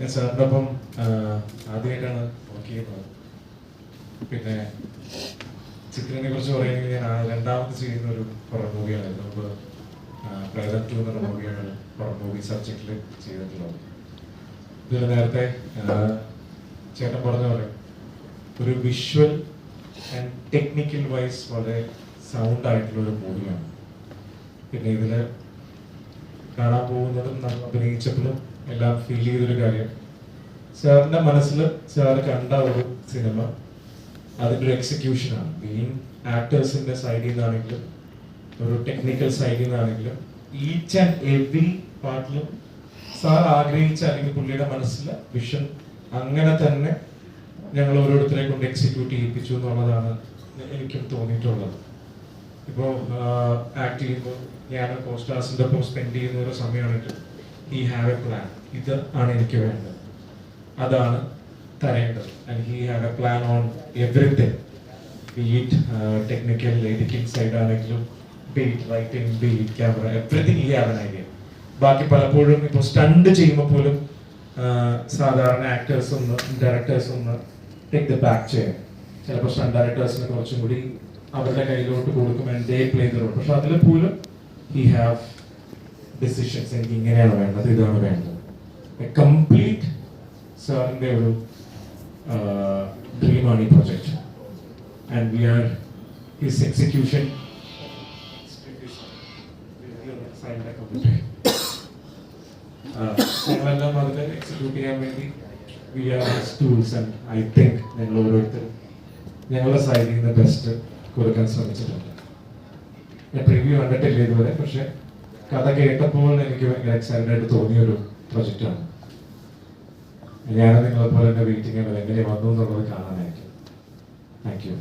ഞാൻ സാറിന്റെ ഒപ്പം ആദ്യമായിട്ടാണ് വർക്ക് ചെയ്യുന്നത്. പിന്നെ ചിത്രനെ കുറിച്ച് പറയുകയാണെങ്കിൽ ഞാൻ രണ്ടാമത് ചെയ്യുന്ന ഒരു പുറം മൂവിയാണ് മുമ്പ് പ്രേതം ടു മൂവിയാണ് പുറം മൂവി സബ്ജക്റ്റിൽ ചെയ്തിട്ടുള്ളത്. ഇതിൽ നേരത്തെ ചേട്ടൻ പറഞ്ഞ പോലെ ഒരു വിഷ്വൽ ആൻഡ് ടെക്നിക്കൽ വൈസ് വളരെ സൗണ്ട് ആയിട്ടുള്ള ഒരു മൂവിയാണ് പിന്നെ ഇതിൽ കാണാൻ പോകുന്നതും നമ്മൾ അഭിനയിച്ചപ്പോഴും എല്ലാം ഫീൽ ചെയ്തൊരു കാര്യം. സാറിന്റെ മനസ്സിൽ സാർ കണ്ട ഒരു സിനിമ അതിന്റെ ഒരു എക്സിക്യൂഷനാണ് മെയിൻ ആക്ടേഴ്സിന്റെ സൈഡിൽ നിന്നാണെങ്കിലും ഒരു ടെക്നിക്കൽ സൈഡിൽ നിന്നാണെങ്കിലും ഈച്ച് ആൻഡ് എവറി പാർട്ടിലും സാർ ആഗ്രഹിച്ച അല്ലെങ്കിൽ പുള്ളിയുടെ മനസ്സിലെ വിഷൻ അങ്ങനെ തന്നെ ഞങ്ങൾ ഓരോരുത്തരെ കൊണ്ട് എക്സിക്യൂട്ട് ചെയ്യിപ്പിച്ചു എന്നുള്ളതാണ് എനിക്കും തോന്നിയിട്ടുള്ളത്. ഇപ്പോൾ ആക്ട് ചെയ്യുമ്പോൾ ഞാൻ കോസ്റ്റാസിന്റെ ഒപ്പം സ്പെൻഡ് ചെയ്യുന്ന ഒരു സമയമാണിട്ട് ഈ ഹാവ് എ പ്ലാൻ ഇത് ആണ് എനിക്ക് വേണ്ടത്. അതാണ് തരേണ്ടത്. And he have a plan on everything be it technical editing side ആണെങ്കിലും be it writing be it camera everything he have an idea ബാക്കി പലപ്പോഴും ഇപ്പോൾ സ്റ്റണ്ട് ചെയ്യുമ്പോൾ പോലും സാധാരണ ആക്ടേഴ്സ് ഒന്ന് ഡയറക്ടേഴ്സ് ഒന്ന് ടേക്ക് ദ ബാക്ക് ചെയ്യാം ചിലപ്പോൾ സ്റ്റണ്ട് ഡയറക്ടേഴ്സിന് കുറച്ചും കൂടി അവരുടെ കയ്യിലോട്ട് കൊടുക്കും and they play the role പക്ഷെ അതിൽ പോലും ഹി ഹാവ് ഡിസിഷൻസ് എനിക്ക് ഇങ്ങനെയാണ് വേണ്ടത് ഇതാണ് വേണ്ടത്. കംപ്ലീറ്റ് സാറിന്റെ ഒരു ഡ്രീമാണ് ഈ project and we are his execution ഞങ്ങളെല്ലാം അതിൽ എക്സിക്യൂട്ട് ചെയ്യാൻ വേണ്ടി we are tools and I think ഞങ്ങൾ ഓരോരുത്തരും ഞങ്ങളുടെ സൈഡിൽ നിന്ന് ബെസ്റ്റ് കൊടുക്കാൻ ശ്രമിച്ചിട്ടുണ്ട്. ഞാൻ പ്രിവ്യൂ കണ്ടിട്ടില്ല ഇതുവരെ പക്ഷെ കഥ കേട്ടപ്പോൾ എനിക്ക് ഭയങ്കര എക്സൈറ്റഡ് ആയിട്ട് തോന്നിയ ഒരു പ്രൊജക്റ്റാണ് ഞാൻ നിങ്ങളെപ്പോലെ തന്നെ വെയിറ്റിംഗ് എങ്ങനെ വന്നു എന്നുള്ളത് കാണാനായിരിക്കും. Thank you